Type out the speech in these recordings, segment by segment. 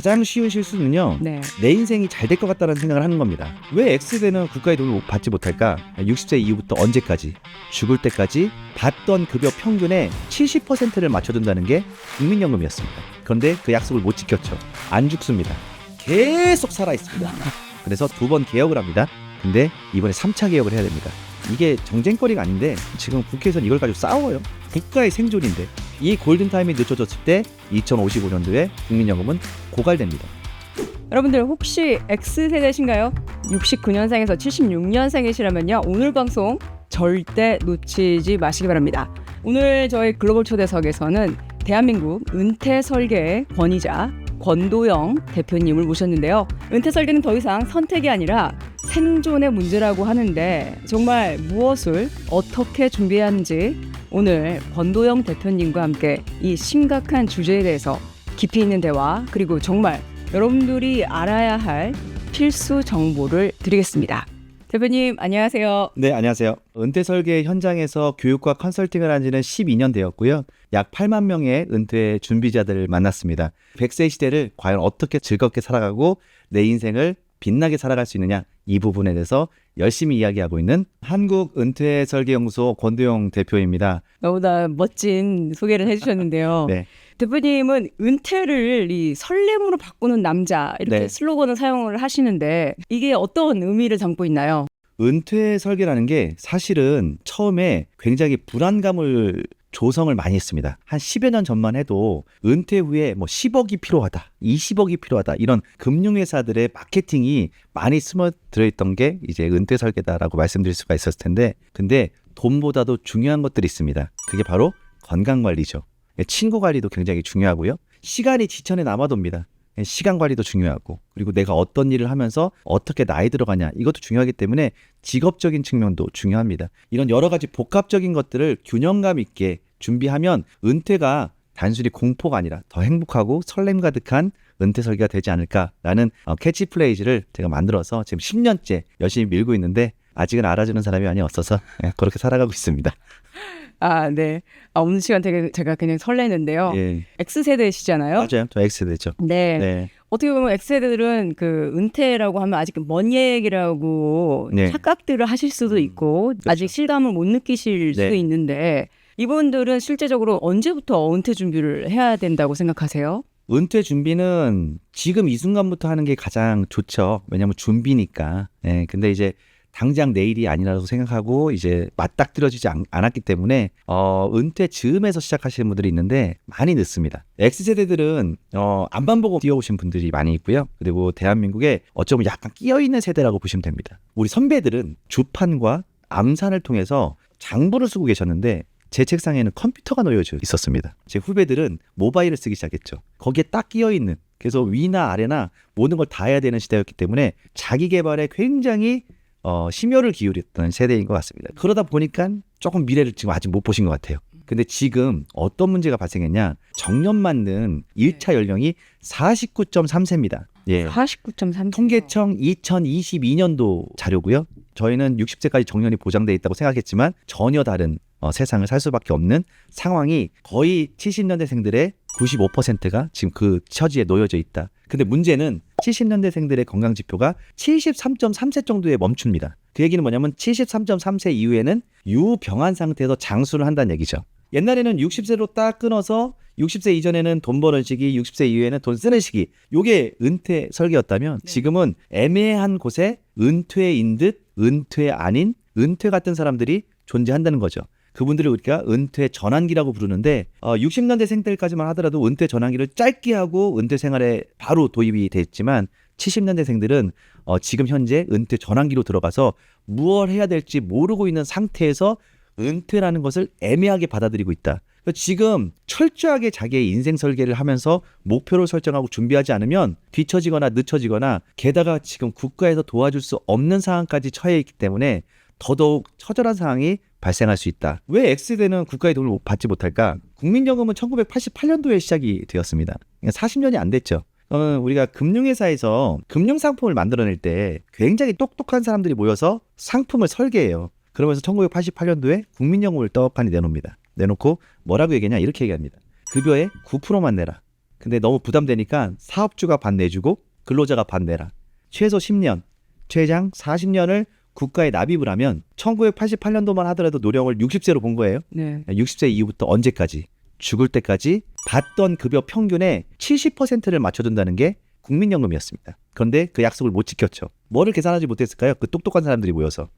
가장 쉬운 실수는요. 네. 내 인생이 잘 될 것 같다는 생각을 하는 겁니다. 왜 X세대는 국가의 도움을 받지 못할까? 60세 이후부터 언제까지? 죽을 때까지 받던 급여 평균의 70%를 맞춰준다는 게 국민연금이었습니다. 그런데 그 약속을 못 지켰죠. 안 죽습니다. 계속 살아 있습니다. 그래서 두 번 개혁을 합니다. 근데 이번에 3차 개혁을 해야 됩니다. 이게 정쟁거리가 아닌데 지금 국회에서는 이걸 가지고 싸워요. 국가의 생존인데 이 골든타임이 늦춰졌을 때 2055년도에 국민연금은 고갈됩니다. 여러분들 혹시 X세대신가요? 69년생에서 76년생이시라면요. 오늘 방송 절대 놓치지 마시기 바랍니다. 오늘 저희 글로벌 초대석에서는 대한민국 은퇴 설계의 권위자 권도영 대표님을 모셨는데요. 은퇴 설계는 더 이상 선택이 아니라 생존의 문제라고 하는데 정말 무엇을 어떻게 준비해야 하는지 오늘 권도영 대표님과 함께 이 심각한 주제에 대해서 깊이 있는 대화 그리고 정말 여러분들이 알아야 할 필수 정보를 드리겠습니다. 대표님 안녕하세요. 네, 안녕하세요. 은퇴 설계 현장에서 교육과 컨설팅을 한 지는 12년 되었고요. 약 8만 명의 은퇴 준비자들을 만났습니다. 100세 시대를 과연 어떻게 즐겁게 살아가고 내 인생을 빛나게 살아갈 수 있느냐 이 부분에 대해서 열심히 이야기하고 있는 한국 은퇴 설계 연구소 권도영 대표입니다. 너무나 멋진 소개를 해주셨는데요. 네. 대표님은 은퇴를 이 설렘으로 바꾸는 남자 이렇게 네. 슬로건을 사용을 하시는데 이게 어떤 의미를 담고 있나요? 은퇴 설계라는 게 사실은 처음에 굉장히 불안감을 조성을 많이 했습니다. 한 10여 년 전만 해도 은퇴 후에 뭐 10억이 필요하다, 20억이 필요하다 이런 금융회사들의 마케팅이 많이 스며 들어 있던 게 이제 은퇴 설계다라고 말씀드릴 수가 있었을 텐데 근데 돈보다도 중요한 것들이 있습니다. 그게 바로 건강 관리죠. 친구 관리도 굉장히 중요하고요. 시간이 지천에 남아돕니다. 시간 관리도 중요하고 그리고 내가 어떤 일을 하면서 어떻게 나이 들어가냐 이것도 중요하기 때문에 직업적인 측면도 중요합니다. 이런 여러 가지 복합적인 것들을 균형감 있게 준비하면 은퇴가 단순히 공포가 아니라 더 행복하고 설렘 가득한 은퇴 설계가 되지 않을까라는 어, 캐치프레이즈를 제가 만들어서 지금 10년째 열심히 밀고 있는데 아직은 알아주는 사람이 많이 없어서 예, 그렇게 살아가고 있습니다. 아, 네. 아, 오늘 시간 되게 제가 그냥 설레는데요. 예, X세대시잖아요. 맞아요. 저 X세대죠. 네. 네. 어떻게 보면 X세대들은 그 은퇴라고 하면 아직 먼 얘기라고 네. 착각들을 하실 수도 있고 아직 실감을 못 느끼실 네. 수도 있는데 이분들은 실제적으로 언제부터 은퇴 준비를 해야 된다고 생각하세요? 은퇴 준비는 지금 이 순간부터 하는 게 가장 좋죠. 왜냐하면 준비니까. 예, 근데 이제 당장 내일이 아니라고 생각하고 이제 맞닥뜨려지지 않, 않았기 때문에 어, 은퇴 즈음에서 시작하시는 분들이 있는데 많이 늦습니다. X세대들은 어, 앞만 보고 뛰어오신 분들이 많이 있고요. 그리고 대한민국에 어쩌면 약간 끼어있는 세대라고 보시면 됩니다. 우리 선배들은 주판과 암산을 통해서 장부를 쓰고 계셨는데 제 책상에는 컴퓨터가 놓여져 있었습니다. 제 후배들은 모바일을 쓰기 시작했죠. 거기에 딱 끼어 있는 그래서 위나 아래나 모든 걸 다 해야 되는 시대였기 때문에 자기 개발에 굉장히 어, 심혈을 기울였던 세대인 것 같습니다. 그러다 보니까 조금 미래를 지금 아직 못 보신 것 같아요. 근데 지금 어떤 문제가 발생했냐? 정년 맞는 1차 연령이 49.3세입니다. 예. 49.3. 통계청 2022년도 자료고요. 저희는 60세까지 정년이 보장돼 있다고 생각했지만 전혀 다른 어, 세상을 살 수밖에 없는 상황이 거의 70년대생들의 95%가 지금 그 처지에 놓여져 있다. 근데 문제는 70년대생들의 건강 지표가 73.3세 정도에 멈춥니다. 그 얘기는 뭐냐면 73.3세 이후에는 유병한 상태에서 장수를 한다는 얘기죠. 옛날에는 60세로 딱 끊어서 60세 이전에는 돈 버는 시기, 60세 이후에는 돈 쓰는 시기. 요게 은퇴 설계였다면 지금은 애매한 곳에 은퇴인 듯 은퇴 아닌 은퇴 같은 사람들이 존재한다는 거죠. 그분들을 우리가 은퇴 전환기라고 부르는데 어, 60년대생 들까지만 하더라도 은퇴 전환기를 짧게 하고 은퇴 생활에 바로 도입이 됐지만 70년대생들은 어, 지금 현재 은퇴 전환기로 들어가서 무엇 해야 될지 모르고 있는 상태에서 은퇴라는 것을 애매하게 받아들이고 있다. 그러니까 지금 철저하게 자기의 인생 설계를 하면서 목표를 설정하고 준비하지 않으면 뒤처지거나 늦춰지거나 게다가 지금 국가에서 도와줄 수 없는 상황까지 처해 있기 때문에 더더욱 처절한 상황이 발생할 수 있다. 왜 X세대는 국가의 도움을 받지 못할까? 국민연금은 1988년도에 시작이 되었습니다. 40년이 안 됐죠. 어, 우리가 금융회사에서 금융상품을 만들어낼 때 굉장히 똑똑한 사람들이 모여서 상품을 설계해요. 그러면서 1988년도에 국민연금을 떡하니 내놓습니다. 내놓고 뭐라고 얘기하냐 이렇게 얘기합니다. 급여의 9%만 내라. 근데 너무 부담되니까 사업주가 반 내주고 근로자가 반 내라. 최소 10년, 최장 40년을 국가에 납입을 하면 1988년도만 하더라도 노령을 60세로 본 거예요. 네. 60세 이후부터 언제까지 죽을 때까지 받던 급여 평균의 70%를 맞춰준다는 게 국민연금이었습니다. 그런데 그 약속을 못 지켰죠. 뭐를 계산하지 못했을까요? 그 똑똑한 사람들이 모여서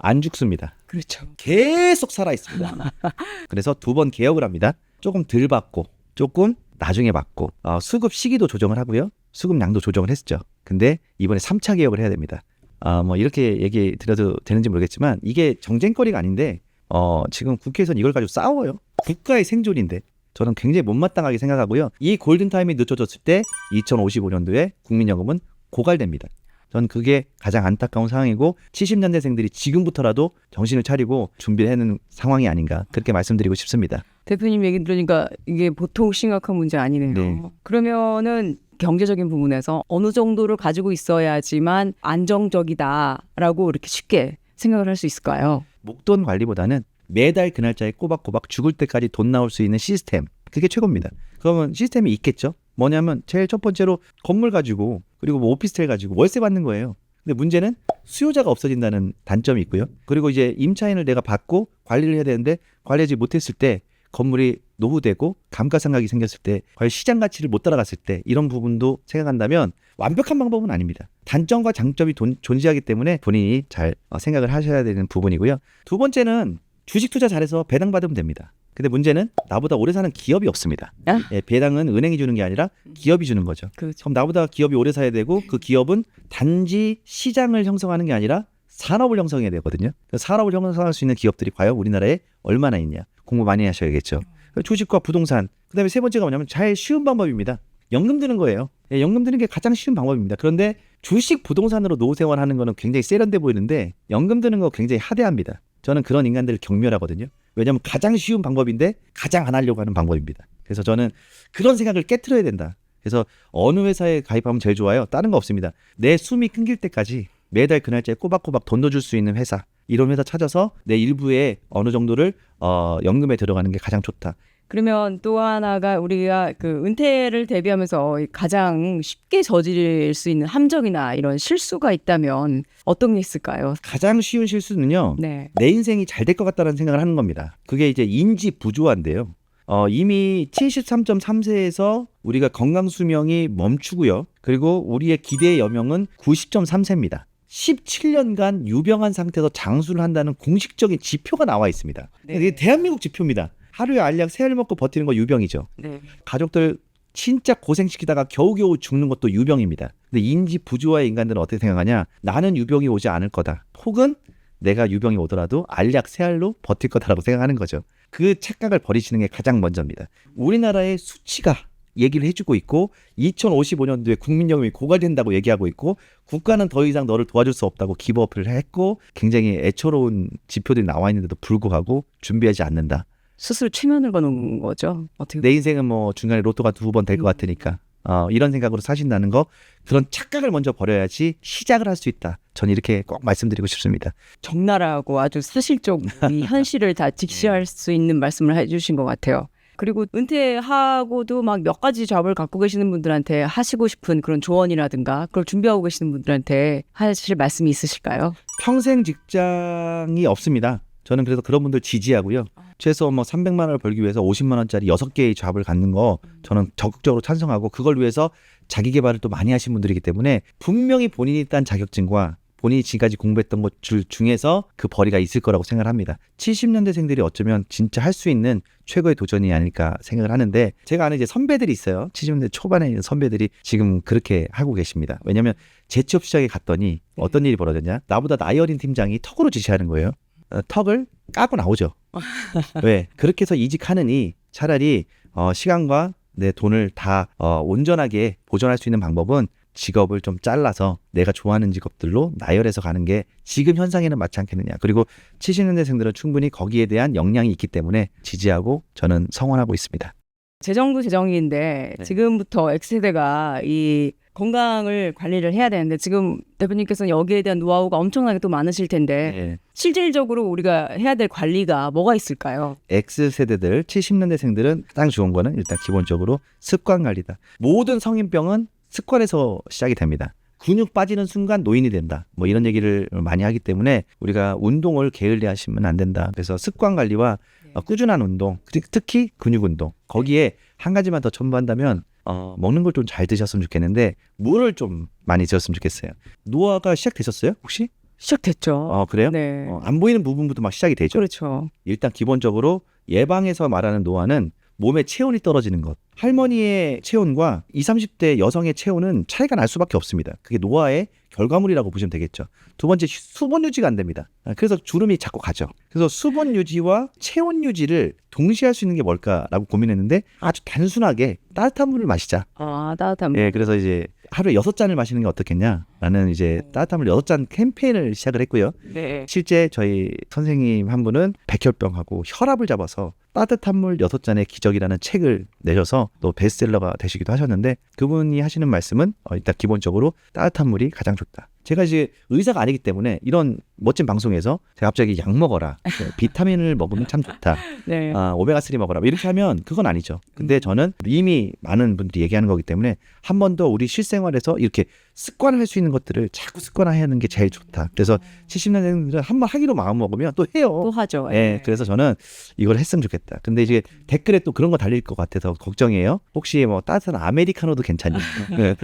안 죽습니다. 그렇죠. 계속 살아 있습니다. 그래서 두 번 개혁을 합니다. 조금 덜 받고 조금 나중에 받고 어, 수급 시기도 조정을 하고요. 수급량도 조정을 했죠. 근데 이번에 3차 개혁을 해야 됩니다. 아, 뭐 이렇게 얘기 드려도 되는지 모르겠지만 이게 정쟁거리가 아닌데 어, 지금 국회에서는 이걸 가지고 싸워요. 국가의 생존인데 저는 굉장히 못마땅하게 생각하고요. 이 골든타임이 늦춰졌을 때 2055년도에 국민연금은 고갈됩니다. 전 그게 가장 안타까운 상황이고 70년대생들이 지금부터라도 정신을 차리고 준비를 해는 상황이 아닌가 그렇게 말씀드리고 싶습니다. 대표님 얘기 들으니까 이게 보통 심각한 문제 아니네요. 네. 그러면은 경제적인 부분에서 어느 정도를 가지고 있어야지만 안정적이다라고 이렇게 쉽게 생각을 할 수 있을까요? 목돈 관리보다는 매달 그 날짜에 꼬박꼬박 죽을 때까지 돈 나올 수 있는 시스템 그게 최고입니다. 그러면 시스템이 있겠죠. 뭐냐면 제일 첫 번째로 건물 가지고 그리고 뭐 오피스텔 가지고 월세 받는 거예요. 근데 문제는 수요자가 없어진다는 단점이 있고요. 그리고 이제 임차인을 내가 받고 관리를 해야 되는데 관리하지 못했을 때 건물이 노후되고 감가상각이 생겼을 때 과연 시장 가치를 못 따라갔을 때 이런 부분도 생각한다면 완벽한 방법은 아닙니다. 단점과 장점이 돈- 존재하기 때문에 본인이 잘 어, 생각을 하셔야 되는 부분이고요. 두 번째는 주식 투자 잘해서 배당 받으면 됩니다. 근데 문제는 나보다 오래 사는 기업이 없습니다. 아? 예, 배당은 은행이 주는 게 아니라 기업이 주는 거죠. 그렇죠. 그럼 나보다 기업이 오래 사야 되고 그 기업은 단지 시장을 형성하는 게 아니라 산업을 형성해야 되거든요. 그 산업을 형성할 수 있는 기업들이 과연 우리나라에 얼마나 있냐 공부 많이 하셔야겠죠. 주식과 부동산 그다음에 세 번째가 뭐냐면 잘 쉬운 방법입니다. 연금 드는 거예요. 예, 연금 드는 게 가장 쉬운 방법입니다. 그런데 주식 부동산으로 노후 생활하는 거는 굉장히 세련돼 보이는데 연금 드는 거 굉장히 하대합니다. 저는 그런 인간들을 경멸하거든요. 왜냐하면 가장 쉬운 방법인데 가장 안 하려고 하는 방법입니다. 그래서 저는 그런 생각을 깨트려야 된다. 그래서 어느 회사에 가입하면 제일 좋아요? 다른 거 없습니다. 내 숨이 끊길 때까지 매달 그 날짜에 꼬박꼬박 돈 넣어줄 수 있는 회사 이런 회사 찾아서 내 일부에 어느 정도를 어, 연금에 들어가는 게 가장 좋다. 그러면 또 하나가 우리가 그 은퇴를 대비하면서 가장 쉽게 저지를 수 있는 함정이나 이런 실수가 있다면 어떤 게 있을까요? 가장 쉬운 실수는요. 네. 내 인생이 잘 될 것 같다는 생각을 하는 겁니다. 그게 이제 인지 부조화인데요. 어, 이미 73.3세에서 우리가 건강 수명이 멈추고요. 그리고 우리의 기대의 여명은 90.3세입니다. 17년간 유병한 상태에서 장수를 한다는 공식적인 지표가 나와 있습니다. 네. 이게 대한민국 지표입니다. 하루에 알약 세 알 먹고 버티는 거 유병이죠. 네. 가족들 진짜 고생시키다가 겨우겨우 죽는 것도 유병입니다. 근데 인지 부조화의 인간들은 어떻게 생각하냐? 나는 유병이 오지 않을 거다. 혹은 내가 유병이 오더라도 알약 세 알로 버틸 거다라고 생각하는 거죠. 그 착각을 버리시는 게 가장 먼저입니다. 우리나라의 수치가 얘기를 해주고 있고 2055년도에 국민연금이 고갈된다고 얘기하고 있고 국가는 더 이상 너를 도와줄 수 없다고 기부어필을 했고 굉장히 애처로운 지표들이 나와 있는데도 불구하고 준비하지 않는다. 스스로 최면을 거는 거죠. 어떻게 내 인생은 뭐 중간에 로또가 두 번 될 것 같으니까 어, 이런 생각으로 사신다는 거 그런 착각을 먼저 버려야지 시작을 할 수 있다. 전 이렇게 꼭 말씀드리고 싶습니다. 적나라하고 아주 사실적 이 현실을 다 직시할 수 있는 말씀을 해주신 것 같아요. 그리고 은퇴하고도 막 몇 가지 잡을 갖고 계시는 분들한테 하시고 싶은 그런 조언이라든가 그걸 준비하고 계시는 분들한테 하실 말씀이 있으실까요? 평생 직장이 없습니다. 저는 그래서 그런 분들 지지하고요. 최소 뭐 300만 원을 벌기 위해서 50만 원짜리 6개의 잡을 갖는 거 저는 적극적으로 찬성하고 그걸 위해서 자기 개발을 또 많이 하신 분들이기 때문에 분명히 본인이 딴 자격증과 본인이 지금까지 공부했던 것줄 중에서 그 벌이가 있을 거라고 생각을 합니다. 70년대생들이 어쩌면 진짜 할 수 있는 최고의 도전이 아닐까 생각을 하는데 제가 아는 이제 선배들이 있어요. 70년대 초반에 있는 선배들이 지금 그렇게 하고 계십니다. 왜냐하면 재취업 시장에 갔더니 어떤 일이 벌어졌냐? 나보다 나이 어린 팀장이 턱으로 지시하는 거예요. 어, 턱을 까고 나오죠. 왜? 그렇게 해서 이직하느니 차라리 어, 시간과 내 돈을 다 어, 온전하게 보존할 수 있는 방법은 직업을 좀 잘라서 내가 좋아하는 직업들로 나열해서 가는 게 지금 현상에는 맞지 않겠느냐. 그리고 70년대생들은 충분히 거기에 대한 역량이 있기 때문에 지지하고 저는 성원하고 있습니다. 재정도 재정인데 네. 지금부터 X세대가 이 건강을 관리를 해야 되는데 지금 대표님께서는 여기에 대한 노하우가 엄청나게 또 많으실 텐데 예. 실질적으로 우리가 해야 될 관리가 뭐가 있을까요? X 세대들 70년대생들은 가장 좋은 거는 일단 기본적으로 습관 관리다. 모든 성인병은 습관에서 시작이 됩니다. 근육 빠지는 순간 노인이 된다. 뭐 이런 얘기를 많이 하기 때문에 우리가 운동을 게을리 하시면 안 된다. 그래서 습관 관리와 어, 꾸준한 운동, 특- 특히 근육 운동. 거기에 한 가지만 더 첨부한다면 어, 먹는 걸 좀 잘 드셨으면 좋겠는데 물을 좀 많이 드셨으면 좋겠어요. 노화가 시작되셨어요? 혹시? 시작됐죠. 어, 그래요? 네. 어, 안 보이는 부분부터 막 시작이 되죠. 그렇죠. 일단 기본적으로 예방에서 말하는 노화는 몸의 체온이 떨어지는 것. 할머니의 체온과 20, 30대 여성의 체온은 차이가 날 수밖에 없습니다. 그게 노화의 결과물이라고 보시면 되겠죠. 두 번째 수분 유지가 안 됩니다. 아, 그래서 주름이 자꾸 가죠. 그래서 수분 유지와 체온 유지를 동시에 할 수 있는 게 뭘까라고 고민했는데 아주 단순하게 따뜻한 물을 마시자. 아 따뜻한 예, 그래서 이제 하루에 여섯 잔을 마시는 게 어떻겠냐라는 이제 따뜻한 물 여섯 잔 캠페인을 시작을 했고요. 네. 실제 저희 선생님 한 분은 백혈병하고 혈압을 잡아서 따뜻한 물 여섯 잔의 기적이라는 책을 내셔서 또 베스트셀러가 되시기도 하셨는데 그분이 하시는 말씀은 어, 일단 기본적으로 따뜻한 물이 가장 좋다. 제가 이제 의사가 아니기 때문에 이런 멋진 방송에서 제가 갑자기 약 먹어라, 그 비타민을 먹으면 참 좋다, 네. 아, 오메가 3 먹어라 뭐 이렇게 하면 그건 아니죠. 근데 저는 이미 많은 분들이 얘기하는 거기 때문에 한 번 더 우리 실생활에서 이렇게 습관할 수 있는 것들을 자꾸 습관화하는 게 제일 좋다. 그래서 70년대생들은 한번 하기로 마음 먹으면 또 해요. 또 하죠. 예, 그래서 저는 이걸 했으면 좋겠다. 근데 이제 댓글에 또 그런 거 달릴 것 같아서 걱정이에요. 혹시 뭐 따뜻한 아메리카노도 괜찮니? 네.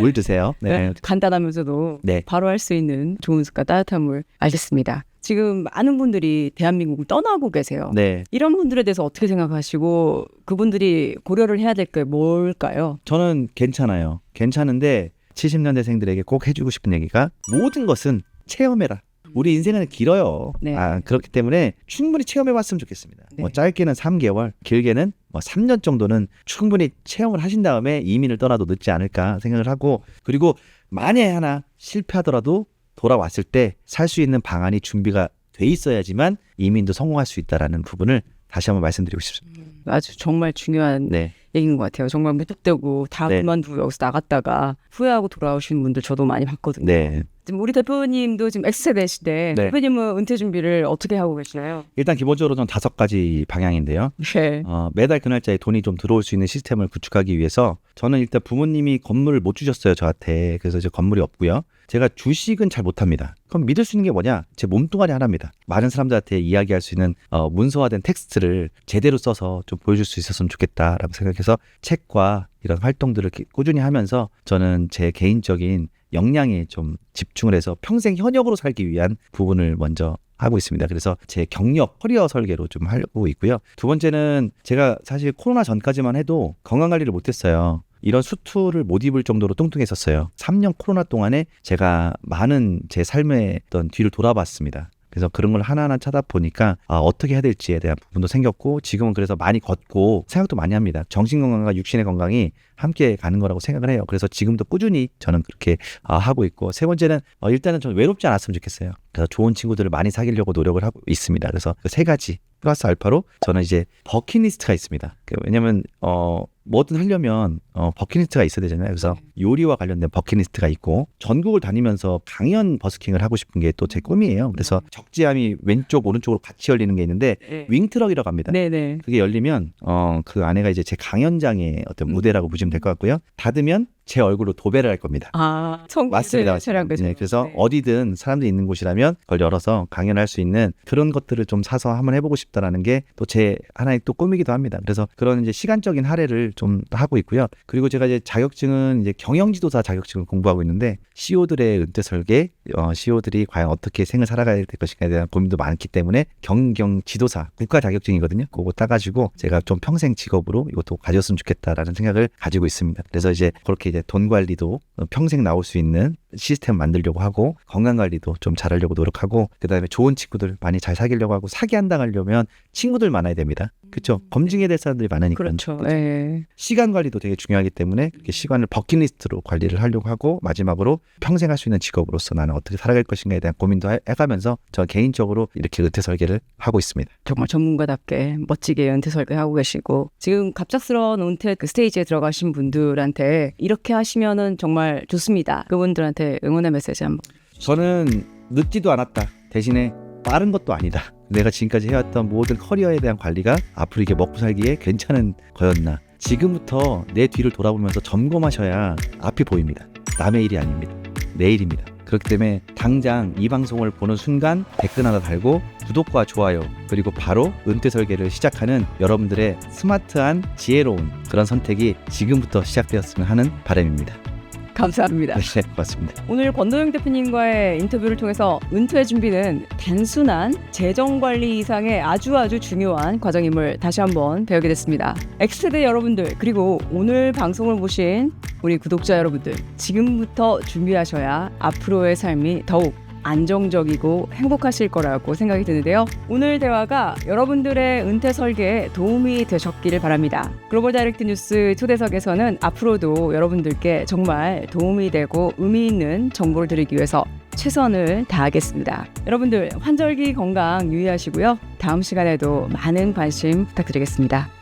물 드세요. 네. 네. 간단하면서도 네. 바로 할 수 있는 좋은 습관 따뜻한 물 알겠습니다. 지금 많은 분들이 대한민국을 떠나고 계세요. 네. 이런 분들에 대해서 어떻게 생각하시고 그분들이 고려를 해야 될 게 뭘까요? 저는 괜찮아요. 괜찮은데 70년대생들에게 꼭 해주고 싶은 얘기가 모든 것은 체험해라. 우리 인생은 길어요. 네. 아, 그렇기 때문에 충분히 체험해 봤으면 좋겠습니다. 네. 뭐 짧게는 3개월, 길게는 뭐 3년 정도는 충분히 체험을 하신 다음에 이민을 떠나도 늦지 않을까 생각을 하고 그리고 만에 하나 실패하더라도 돌아왔을 때 살 수 있는 방안이 준비가 돼 있어야지만 이민도 성공할 수 있다라는 부분을 다시 한번 말씀드리고 싶습니다. 아주 정말 중요한 네. 얘기인 것 같아요. 정말 무턱대고 다 네. 그만두고 여기서 나갔다가 후회하고 돌아오시는 분들 저도 많이 봤거든요. 네. 지금 우리 대표님도 지금 X세대 시대 네. 대표님은 은퇴 준비를 어떻게 하고 계시나요? 일단 기본적으로 는 다섯 가지 방향인데요. 네. 어, 매달 그 날짜에 돈이 좀 들어올 수 있는 시스템을 구축하기 위해서 저는 일단 부모님이 건물을 못 주셨어요 저한테 그래서 이제 건물이 없고요 제가 주식은 잘 못합니다 그럼 믿을 수 있는 게 뭐냐 제 몸뚱아리 하나입니다 많은 사람들한테 이야기할 수 있는 어, 문서화된 텍스트를 제대로 써서 좀 보여줄 수 있었으면 좋겠다라고 생각해서 책과 이런 활동들을 꾸준히 하면서 저는 제 개인적인 역량에 좀 집중을 해서 평생 현역으로 살기 위한 부분을 먼저 하고 있습니다. 그래서 제 경력, 커리어 설계로 좀 하고 있고요. 두 번째는 제가 사실 코로나 전까지만 해도 건강 관리를 못했어요. 이런 수트를 못 입을 정도로 뚱뚱했었어요. 3년 코로나 동안에 제가 많은 제 삶의 어떤 뒤를 돌아봤습니다. 그래서 그런 걸 하나하나 찾아보니까 아, 어떻게 해야 될지에 대한 부분도 생겼고 지금은 그래서 많이 걷고 생각도 많이 합니다. 정신 건강과 육신의 건강이 함께 가는 거라고 생각을 해요. 그래서 지금도 꾸준히 저는 그렇게 아, 하고 있고 세 번째는 어, 일단은 저는 외롭지 않았으면 좋겠어요. 그래서 좋은 친구들을 많이 사귀려고 노력을 하고 있습니다. 그래서 그 세 가지 플러스 알파로 저는 이제 버킷리스트가 있습니다. 그 왜냐면 어 뭐든 하려면 어 버킷리스트가 있어야 되잖아요. 그래서 요리와 관련된 버킷리스트가 있고 전국을 다니면서 강연 버스킹을 하고 싶은 게 또 제 꿈이에요. 그래서 적지함이 왼쪽 오른쪽으로 같이 열리는 게 있는데 네. 윙트럭이라고 합니다. 네네. 그게 열리면 어 그 안에가 이제 제 강연장의 어떤 무대라고 보시면 될 것 같고요. 닫으면 제 얼굴로 도배를 할 겁니다. 아, 성 맞습니다. 맞습니다. 네, 그래서 어디든 사람들이 있는 곳이라면 그걸 열어서 강연할 수 있는 그런 것들을 좀 사서 한번 해보고 싶다라는 게 또 제 하나의 또 꿈이기도 합니다. 그래서 그런 이제 시간적인 할애를 좀 하고 있고요. 그리고 제가 이제 자격증은 이제 경영지도사 자격증을 공부하고 있는데 CEO들의 은퇴 설계, 어, CEO들이 과연 어떻게 생을 살아가야 될 것인가에 대한 고민도 많기 때문에 경경 지도사 국가 자격증이거든요. 그거 따가지고 제가 좀 평생 직업으로 이것도 가졌으면 좋겠다라는 생각을 가지고 있습니다. 그래서 이제 그렇게 이제 돈 관리도 평생 나올 수 있는 시스템 만들려고 하고 건강 관리도 좀 잘하려고 노력하고 그다음에 좋은 친구들 많이 잘 사귀려고 하고 사기 안 당하려면 친구들 많아야 됩니다. 그렇죠? 검증해야 될 사람들이 많으니까. 그렇죠. 예. 시간 관리도 되게 중요하기 때문에 그렇게 시간을 버킷리스트로 관리를 하려고 하고 마지막으로 평생 할 수 있는 직업으로서 나는 어떻게 살아갈 것인가에 대한 고민도 해- 해가면서 저 개인적으로 이렇게 은퇴 설계를 하고 있습니다. 정말 전문가답게 멋지게 은퇴 설계하고 계시고 지금 갑작스러운 은퇴 그 스테이지에 들어가신 분들한테 이렇게 하시면은 정말 좋습니다. 그분들한테 응원의 메시지 한번. 저는 늦지도 않았다. 대신에 빠른 것도 아니다. 내가 지금까지 해왔던 모든 커리어에 대한 관리가 앞으로 이게 먹고 살기에 괜찮은 거였나. 지금부터 내 뒤를 돌아보면서 점검하셔야 앞이 보입니다. 남의 일이 아닙니다. 내 일입니다. 그렇기 때문에 당장 이 방송을 보는 순간 댓글 하나 달고 구독과 좋아요 그리고 바로 은퇴 설계를 시작하는 여러분들의 스마트한 지혜로운 그런 선택이 지금부터 시작되었으면 하는 바람입니다. 감사합니다. 네, 고맙습니다. 오늘 권도영 대표님과의 인터뷰를 통해서 은퇴 준비는 단순한 재정 관리 이상의 아주 아주 중요한 과정임을 다시 한번 배우게 됐습니다. X세대 여러분들 그리고 오늘 방송을 보신 우리 구독자 여러분들 지금부터 준비하셔야 앞으로의 삶이 더욱 안정적이고 행복하실 거라고 생각이 드는데요. 오늘 대화가 여러분들의 은퇴 설계에 도움이 되셨기를 바랍니다. 글로벌 다이렉트 뉴스 초대석에서는 앞으로도 여러분들께 정말 도움이 되고 의미 있는 정보를 드리기 위해서 최선을 다하겠습니다. 여러분들 환절기 건강 유의하시고요. 다음 시간에도 많은 관심 부탁드리겠습니다.